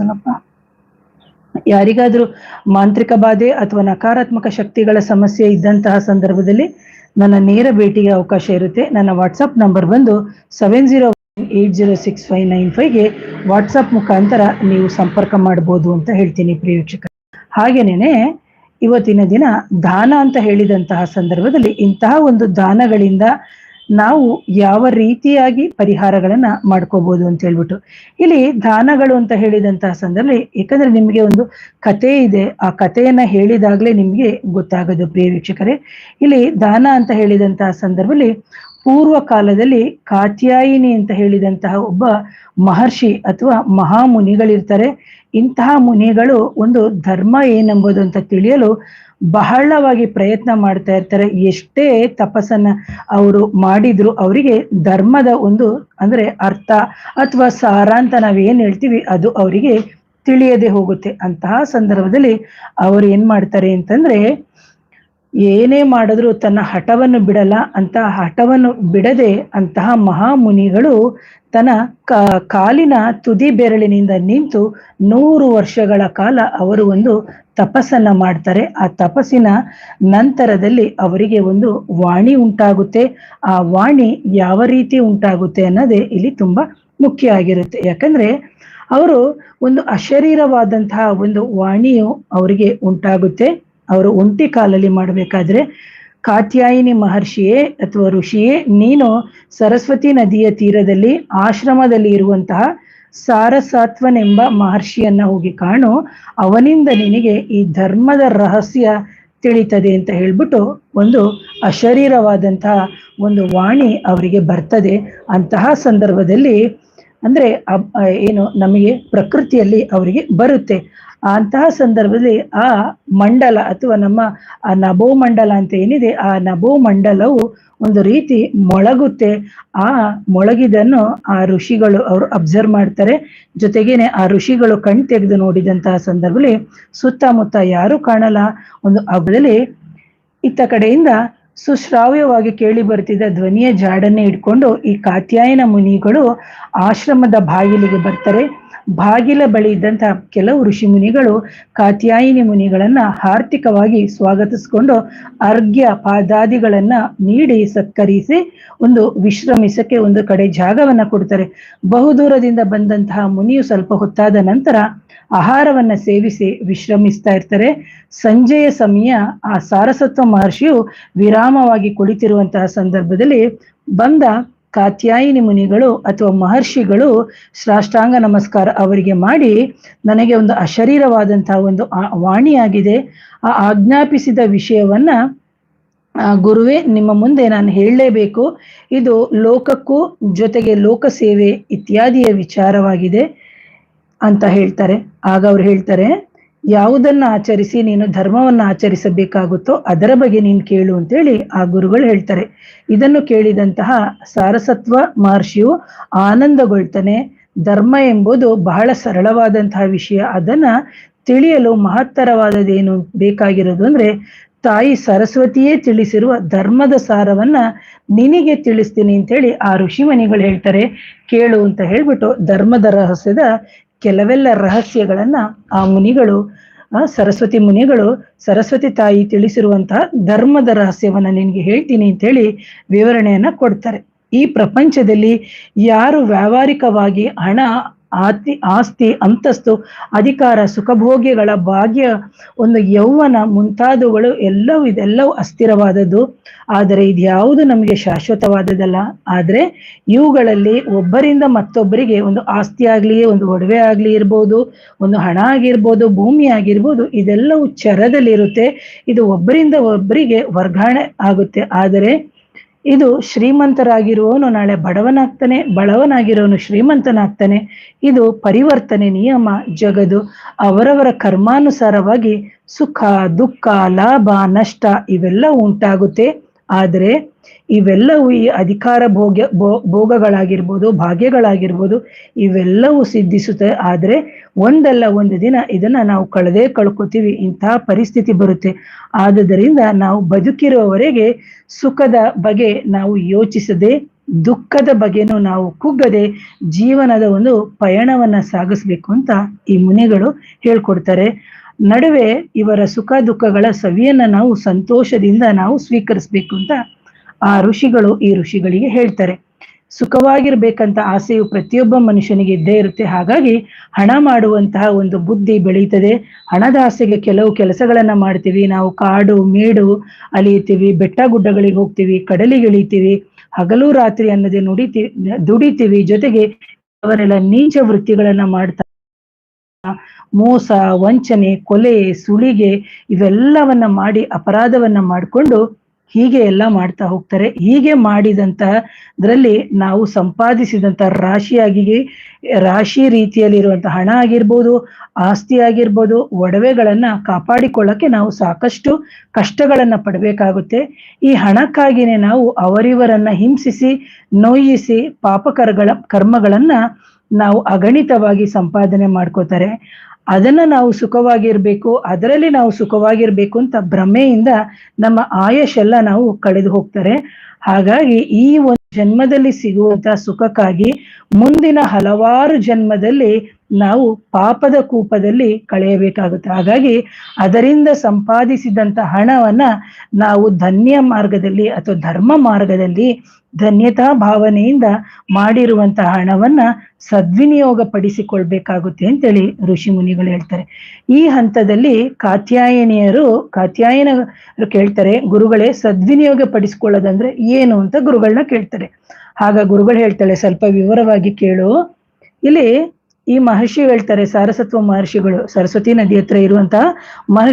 ಗೊತ್ತಲ್ಲಪ್ಪ ಯಾರಿಗಾದ್ರೂ ಮಾಂತ್ರಿಕ ಬಾಧೆ ಅಥವಾ ನಕಾರಾತ್ಮಕ ಶಕ್ತಿಗಳ ಸಮಸ್ಯೆ ಇದ್ದಂತಹ ಸಂದರ್ಭದಲ್ಲಿ ನನ್ನ ನೇರ ಭೇಟಿಗೆ ಅವಕಾಶ ಇರುತ್ತೆ. ನನ್ನ ವಾಟ್ಸಪ್ ನಂಬರ್ ಬಂದು seven zero eight zero six five nine ಫೈವ್ಗೆ WhatsApp ಮುಖಾಂತರ ನೀವು ಸಂಪರ್ಕ ಮಾಡ್ಬೋದು ಅಂತ ಹೇಳ್ತೀನಿ ಪ್ರಿಯ ಹಾಗೇನೇ ಇವತ್ತಿನ ದಿನ ದಾನ ಅಂತ ಹೇಳಿದಂತಹ ಸಂದರ್ಭದಲ್ಲಿ ಇಂತಹ ಒಂದು ದಾನಗಳಿಂದ ನಾವು ಯಾವ ರೀತಿಯಾಗಿ ಪರಿಹಾರಗಳನ್ನ ಮಾಡ್ಕೋಬಹುದು ಅಂತ ಹೇಳ್ಬಿಟ್ಟು. ಇಲ್ಲಿ ದಾನಗಳು ಅಂತ ಹೇಳಿದಂತಹ ಸಂದರ್ಭದಲ್ಲಿ ಯಾಕಂದ್ರೆ ನಿಮಗೆ ಒಂದು ಕತೆ ಇದೆ. ಆ ಕಥೆಯನ್ನ ಹೇಳಿದಾಗ್ಲೇ ನಿಮ್ಗೆ ಗೊತ್ತಾಗೋದು ಪ್ರಿಯ ವೀಕ್ಷಕರೇ. ಇಲ್ಲಿ ದಾನ ಅಂತ ಹೇಳಿದಂತಹ ಸಂದರ್ಭದಲ್ಲಿ ಪೂರ್ವ ಕಾಲದಲ್ಲಿ ಕಾತ್ಯಾಯಿನಿ ಅಂತ ಹೇಳಿದಂತಹ ಒಬ್ಬ ಮಹರ್ಷಿ ಅಥವಾ ಮಹಾಮುನಿಗಳಿರ್ತಾರೆ. ಇಂತಹ ಮುನಿಗಳು ಒಂದು ಧರ್ಮ ಏನೆಂಬುದು ಅಂತ ತಿಳಿಯಲು ಬಹಳವಾಗಿ ಪ್ರಯತ್ನ ಮಾಡ್ತಾ ಇರ್ತಾರೆ. ಎಷ್ಟೇ ತಪಸ್ಸನ್ನ ಅವರು ಮಾಡಿದ್ರು ಅವರಿಗೆ ಧರ್ಮದ ಒಂದು ಅಂದ್ರೆ ಅರ್ಥ ಅಥವಾ ಸಾರ ಅಂತ ನಾವೇನ್ ಹೇಳ್ತೀವಿ ಅದು ಅವರಿಗೆ ತಿಳಿಯದೆ ಹೋಗುತ್ತೆ. ಅಂತಹ ಸಂದರ್ಭದಲ್ಲಿ ಅವರು ಏನ್ ಮಾಡ್ತಾರೆ ಅಂತಂದ್ರೆ ಏನೇ ಮಾಡಿದ್ರೂ ತನ್ನ ಹಠವನ್ನು ಬಿಡಲ್ಲ. ಅಂತ ಹಠವನ್ನು ಬಿಡದೆ ಅಂತಹ ಮಹಾಮುನಿಗಳು ತನ್ನ ಕಾಲಿನ ತುದಿ ಬೆರಳಿನಿಂದ ನಿಂತು ನೂರು ವರ್ಷಗಳ ಕಾಲ ಅವರು ಒಂದು ತಪಸ್ಸನ್ನ ಮಾಡ್ತಾರೆ. ಆ ತಪಸ್ಸಿನ ನಂತರದಲ್ಲಿ ಅವರಿಗೆ ಒಂದು ವಾಣಿ ಉಂಟಾಗುತ್ತೆ. ಆ ವಾಣಿ ಯಾವ ರೀತಿ ಉಂಟಾಗುತ್ತೆ ಅನ್ನೋದೇ ಇಲ್ಲಿ ತುಂಬಾ ಮುಖ್ಯ ಆಗಿರುತ್ತೆ. ಯಾಕಂದ್ರೆ ಅವರು ಒಂದು ಅಶರೀರವಾದಂತಹ ಒಂದು ವಾಣಿಯು ಅವರಿಗೆ ಉಂಟಾಗುತ್ತೆ. ಅವರು ಒಂಟಿ ಕಾಲಲ್ಲಿ ಮಾಡಬೇಕಾದ್ರೆ ಕಾತ್ಯಾಯಿನಿ ಮಹರ್ಷಿಯೇ ಅಥವಾ ಋಷಿಯೇ, ನೀನು ಸರಸ್ವತಿ ನದಿಯ ತೀರದಲ್ಲಿ ಆಶ್ರಮದಲ್ಲಿ ಇರುವಂತಹ ಸಾರಸಾತ್ವನೆಂಬ ಮಹರ್ಷಿಯನ್ನ ಹೋಗಿ ಕಾಣು. ಅವನಿಂದ ನಿನಗೆ ಈ ಧರ್ಮದ ರಹಸ್ಯ ತಿಳಿತದೆ ಅಂತ ಹೇಳ್ಬಿಟ್ಟು ಒಂದು ಅಶರೀರವಾದಂತಹ ಒಂದು ವಾಣಿ ಅವರಿಗೆ ಬರ್ತದೆ. ಅಂತಹ ಸಂದರ್ಭದಲ್ಲಿ ಅಂದ್ರೆ ಏನು ನಮಗೆ ಪ್ರಕೃತಿಯಲ್ಲಿ ಅವರಿಗೆ ಬರುತ್ತೆ. ಅಂತಹ ಸಂದರ್ಭದಲ್ಲಿ ಆ ಮಂಡಲ ಅಥವಾ ನಮ್ಮ ಆ ನಭೋ ಮಂಡಲ ಅಂತ ಏನಿದೆ, ಆ ನಭೋ ಮಂಡಲವು ಒಂದು ರೀತಿ ಮೊಳಗುತ್ತೆ. ಆ ಮೊಳಗಿದನ್ನು ಆ ಋಷಿಗಳು ಅವರು ಅಬ್ಸರ್ವ್ ಮಾಡ್ತಾರೆ. ಜೊತೆಗೇನೆ ಆ ಋಷಿಗಳು ಕಣ್ ತೆಗೆದು ನೋಡಿದಂತಹ ಸಂದರ್ಭದಲ್ಲಿ ಸುತ್ತಮುತ್ತ ಯಾರು ಕಾಣಲ್ಲ. ಒಂದು ಹಬ್ಬದಲ್ಲಿ ಇತ್ತ ಕಡೆಯಿಂದ ಸುಶ್ರಾವ್ಯವಾಗಿ ಕೇಳಿ ಬರ್ತಿದ್ದ ಧ್ವನಿಯ ಜಾಡನ್ನೇ ಇಟ್ಕೊಂಡು ಈ ಕಾತ್ಯಾಯನ ಮುನಿಗಳು ಆಶ್ರಮದ ಬಾಗಿಲಿಗೆ ಬರ್ತಾರೆ. ಬಾಗಿಲ ಬಳಿ ಇದ್ದಂತಹ ಕೆಲವು ಋಷಿ ಮುನಿಗಳು ಕಾತ್ಯಾಯಿನಿ ಮುನಿಗಳನ್ನ ಆರ್ಥಿಕವಾಗಿ ಸ್ವಾಗತಿಸಿಕೊಂಡು ಅರ್ಘ್ಯ ಪಾದಾದಿಗಳನ್ನ ನೀಡಿ ಸತ್ಕರಿಸಿ ಒಂದು ವಿಶ್ರಮಿಸಕ್ಕೆ ಒಂದು ಕಡೆ ಜಾಗವನ್ನ ಕೊಡ್ತಾರೆ. ಬಹುದೂರದಿಂದ ಬಂದಂತಹ ಮುನಿಯು ಸ್ವಲ್ಪ ಹೊತ್ತಾದ ನಂತರ ಆಹಾರವನ್ನ ಸೇವಿಸಿ ವಿಶ್ರಮಿಸ್ತಾ ಇರ್ತಾರೆ. ಸಂಜೆಯ ಸಮಯ ಆ ಸಾರಸತ್ವ ಮಹರ್ಷಿಯು ವಿರಾಮವಾಗಿ ಕುಳಿತಿರುವಂತಹ ಸಂದರ್ಭದಲ್ಲಿ ಬಂದ ಕಾತ್ಯಾಯಿನಿ ಮುನಿಗಳು ಅಥವಾ ಮಹರ್ಷಿಗಳು ಸಾಷ್ಟಾಂಗ ನಮಸ್ಕಾರ ಅವರಿಗೆ ಮಾಡಿ, ನನಗೆ ಒಂದು ಅಶರೀರವಾದಂತಹ ಒಂದು ವಾಣಿಯಾಗಿದೆ. ಆ ಆಜ್ಞಾಪಿಸಿದ ವಿಷಯವನ್ನ ಗುರುವೇ, ನಿಮ್ಮ ಮುಂದೆ ನಾನು ಹೇಳಲೇಬೇಕು. ಇದು ಲೋಕಕ್ಕೂ ಜೊತೆಗೆ ಲೋಕ ಸೇವೆ ಇತ್ಯಾದಿಯ ವಿಚಾರವಾಗಿದೆ ಅಂತ ಹೇಳ್ತಾರೆ. ಆಗ ಅವ್ರು ಹೇಳ್ತಾರೆ ಯಾವುದನ್ನ ಆಚರಿಸಿ, ನೀನು ಧರ್ಮವನ್ನ ಆಚರಿಸಬೇಕಾಗುತ್ತೋ ಅದರ ಬಗ್ಗೆ ನೀನು ಕೇಳು ಅಂತೇಳಿ ಆ ಗುರುಗಳು ಹೇಳ್ತಾರೆ. ಇದನ್ನು ಕೇಳಿದಂತಹ ಸಾರಸತ್ವ ಮಹರ್ಷಿಯು ಆನಂದಗೊಳ್ತಾನೆ. ಧರ್ಮ ಎಂಬುದು ಬಹಳ ಸರಳವಾದಂತಹ ವಿಷಯ. ಅದನ್ನ ತಿಳಿಯಲು ಮಹತ್ತರವಾದದೇನು ಬೇಕಾಗಿರೋದು ಅಂದ್ರೆ, ತಾಯಿ ಸರಸ್ವತಿಯೇ ತಿಳಿಸಿರುವ ಧರ್ಮದ ಸಾರವನ್ನ ನಿನಗೆ ತಿಳಿಸ್ತೀನಿ ಅಂತೇಳಿ ಆ ಋಷಿಮನಿಗಳು ಹೇಳ್ತಾರೆ. ಕೇಳು ಅಂತ ಹೇಳ್ಬಿಟ್ಟು ಧರ್ಮದ ರಹಸ್ಯದ ಕೆಲವೆಲ್ಲ ರಹಸ್ಯಗಳನ್ನ ಆ ಮುನಿಗಳು ಸರಸ್ವತಿ ಮುನಿಗಳು, ಸರಸ್ವತಿ ತಾಯಿ ತಿಳಿಸಿರುವಂತಹ ಧರ್ಮದ ರಹಸ್ಯವನ್ನ ನಿನಗೆ ಹೇಳ್ತೀನಿ ಅಂತೇಳಿ ವಿವರಣೆಯನ್ನ ಕೊಡ್ತಾರೆ. ಈ ಪ್ರಪಂಚದಲ್ಲಿ ಯಾರು ವ್ಯಾವಹಾರಿಕವಾಗಿ ಹಣ ಆತಿ, ಆಸ್ತಿ, ಅಂತಸ್ತು, ಅಧಿಕಾರ ಸುಖಭೋಗ್ಯಗಳ ಭಾಗ್ಯ, ಒಂದು ಯೌವನ ಮುಂತಾದವುಗಳು ಎಲ್ಲವೂ ಇದೆಲ್ಲವೂ ಅಸ್ಥಿರವಾದದ್ದು. ಆದರೆ ಇದ್ಯಾವುದು ನಮಗೆ ಶಾಶ್ವತವಾದದಲ್ಲ ಆದರೆ ಇವುಗಳಲ್ಲಿ ಒಬ್ಬರಿಂದ ಮತ್ತೊಬ್ಬರಿಗೆ ಒಂದು ಆಸ್ತಿ ಆಗಲಿ ಒಂದು ಒಡವೆ ಆಗ್ಲಿ ಇರ್ಬೋದು, ಒಂದು ಹಣ ಆಗಿರ್ಬೋದು, ಭೂಮಿ ಆಗಿರ್ಬೋದು, ಇದೆಲ್ಲವೂ ಚರದಲ್ಲಿರುತ್ತೆ. ಇದು ಒಬ್ಬರಿಂದ ಒಬ್ಬರಿಗೆ ವರ್ಗಾವಣೆ ಆಗುತ್ತೆ. ಆದರೆ ಇದು ಶ್ರೀಮಂತರಾಗಿರುವವನು ನಾಳೆ ಬಡವನಾಗ್ತಾನೆ ಬಡವನಾಗಿರೋನು ಶ್ರೀಮಂತನಾಗ್ತಾನೆ. ಇದು ಪರಿವರ್ತನೆ, ನಿಯಮ, ಜಗದು. ಅವರವರ ಕರ್ಮಾನುಸಾರವಾಗಿ ಸುಖ, ದುಃಖ, ಲಾಭ, ನಷ್ಟ ಇವೆಲ್ಲ ಉಂಟಾಗುತ್ತೆ. ಆದರೆ ಇವೆಲ್ಲವೂ ಈ ಅಧಿಕಾರ ಭೋಗ್ಯ ಭೋಗಗಳಾಗಿರ್ಬೋದು, ಭಾಗ್ಯಗಳಾಗಿರ್ಬೋದು, ಇವೆಲ್ಲವೂ ಸಿದ್ಧಿಸುತ್ತೆ. ಆದರೆ ಒಂದಲ್ಲ ಒಂದು ದಿನ ಇದನ್ನ ನಾವು ಕಳೆದೇ ಕಳ್ಕೊತೀವಿ ಇಂತಹ ಪರಿಸ್ಥಿತಿ ಬರುತ್ತೆ. ಆದುದರಿಂದ ನಾವು ಬದುಕಿರುವವರೆಗೆ ಸುಖದ ಬಗ್ಗೆ ನಾವು ಯೋಚಿಸದೆ, ದುಃಖದ ಬಗೆನೂ ನಾವು ಕುಗ್ಗದೆ ಜೀವನದ ಒಂದು ಪಯಣವನ್ನ ಸಾಗಿಸ್ಬೇಕು ಅಂತ ಈ ಮುನಿಗಳು ಹೇಳ್ಕೊಡ್ತಾರೆ. ನಡುವೆ ಇವರ ಸುಖ ದುಃಖಗಳ ಸವಿಯನ್ನ ನಾವು ಸಂತೋಷದಿಂದ ನಾವು ಸ್ವೀಕರಿಸ್ಬೇಕು ಅಂತ ಆ ಋಷಿಗಳು ಈ ಋಷಿಗಳಿಗೆ ಹೇಳ್ತಾರೆ. ಸುಖವಾಗಿರ್ಬೇಕಂತ ಆಸೆಯು ಪ್ರತಿಯೊಬ್ಬ ಮನುಷ್ಯನಿಗೆ ಇದ್ದೇ ಇರುತ್ತೆ. ಹಾಗಾಗಿ ಹಣ ಮಾಡುವಂತಹ ಒಂದು ಬುದ್ಧಿ ಬೆಳೀತದೆ. ಹಣದ ಆಸೆಗೆ ಕೆಲವು ಕೆಲಸಗಳನ್ನ ಮಾಡ್ತೀವಿ. ನಾವು ಕಾಡು, ಮೇಡು ಅಲಿಯುತ್ತೀವಿ, ಬೆಟ್ಟ ಗುಡ್ಡಗಳಿಗೆ ಹೋಗ್ತೀವಿ, ಕಡಲಿಗೆ ಇಳಿತೀವಿ, ಹಗಲು, ರಾತ್ರಿ ಅನ್ನೋದೇ ನುಡಿತೀವಿ ದುಡಿತೀವಿ. ಜೊತೆಗೆ ಅವರೆಲ್ಲ ನೀಚ ವೃತ್ತಿಗಳನ್ನ ಮಾಡ್ತಾ ಮೋಸ, ವಂಚನೆ, ಕೊಲೆ ಸುಳಿಗೆ ಇವೆಲ್ಲವನ್ನ ಮಾಡಿ ಅಪರಾಧವನ್ನ ಮಾಡಿಕೊಂಡು ಹೀಗೆ ಎಲ್ಲ ಮಾಡ್ತಾ ಹೋಗ್ತಾರೆ. ಹೀಗೆ ಮಾಡಿದಂತ ಮಾಡಿದಂತಹದ್ರಲ್ಲಿ ನಾವು ಸಂಪಾದಿಸಿದಂತ ರಾಶಿಯಾಗಿ ರಾಶಿ ರೀತಿಯಲ್ಲಿರುವಂತಹ ಹಣ ಆಗಿರ್ಬೋದು, ಆಸ್ತಿ ಆಗಿರ್ಬೋದು, ಒಡವೆಗಳನ್ನ ಕಾಪಾಡಿಕೊಳ್ಳಕ್ಕೆ ನಾವು ಸಾಕಷ್ಟು ಕಷ್ಟಗಳನ್ನ ಪಡಬೇಕಾಗುತ್ತೆ. ಈ ಹಣಕ್ಕಾಗಿನೇ ನಾವು ಅವರಿವರನ್ನ ಹಿಂಸಿಸಿ, ನೋಯಿಸಿ, ಪಾಪಕರಗಳ, ಕರ್ಮಗಳನ್ನ ನಾವು ಅಗಣಿತವಾಗಿ ಸಂಪಾದನೆ ಮಾಡ್ಕೋತಾರೆ, ಅದನ್ನ ನಾವು ಸುಖವಾಗಿರ್ಬೇಕು, ಅದರಲ್ಲಿ ನಾವು ಸುಖವಾಗಿರ್ಬೇಕು ಅಂತ ಭ್ರಮೆಯಿಂದ ನಮ್ಮ ಆಯಸ್ಸೆಲ್ಲ ನಾವು ಕಳೆದು ಹೋಗ್ತಾರೆ. ಹಾಗಾಗಿ ಈ ಒಂದು ಜನ್ಮದಲ್ಲಿ ಸಿಗುವಂತ ಸುಖಕ್ಕಾಗಿ ಮುಂದಿನ ಹಲವಾರು ಜನ್ಮದಲ್ಲಿ ನಾವು ಪಾಪದ ಕೂಪದಲ್ಲಿ ಕಳೆಯಬೇಕಾಗುತ್ತೆ. ಹಾಗಾಗಿ ಅದರಿಂದ ಸಂಪಾದಿಸಿದಂತ ಹಣವನ್ನ ನಾವು ಧನ್ಯ ಮಾರ್ಗದಲ್ಲಿ ಅಥವಾ ಧರ್ಮ ಮಾರ್ಗದಲ್ಲಿ ಧನ್ಯತಾ ಭಾವನೆಯಿಂದ ಮಾಡಿರುವಂತಹ ಹಣವನ್ನ ಸದ್ವಿನಿಯೋಗ ಪಡಿಸಿಕೊಳ್ಬೇಕಾಗುತ್ತೆ ಅಂತೇಳಿ ಋಷಿ ಮುನಿಗಳು ಹೇಳ್ತಾರೆ. ಈ ಹಂತದಲ್ಲಿ ಕಾತ್ಯಾಯನಿಯರು ಕಾತ್ಯಾಯನ ಕೇಳ್ತಾರೆ, ಗುರುಗಳೇ ಸದ್ವಿನಿಯೋಗ ಪಡಿಸಿಕೊಳ್ಳೋದಂದ್ರೆ ಏನು ಅಂತ ಗುರುಗಳನ್ನ ಕೇಳ್ತಾರೆ. ಆಗ ಗುರುಗಳು ಹೇಳ್ತಾಳೆ, ಸ್ವಲ್ಪ ವಿವರವಾಗಿ ಕೇಳು. ಇಲ್ಲಿ ಈ ಮಹರ್ಷಿ ಹೇಳ್ತಾರೆ ಸಾರಸತ್ವ ಮಹರ್ಷಿಗಳು ಸರಸ್ವತಿ ನದಿ ಹತ್ರ ಇರುವಂತಹ ಮಹರ್ಷಿ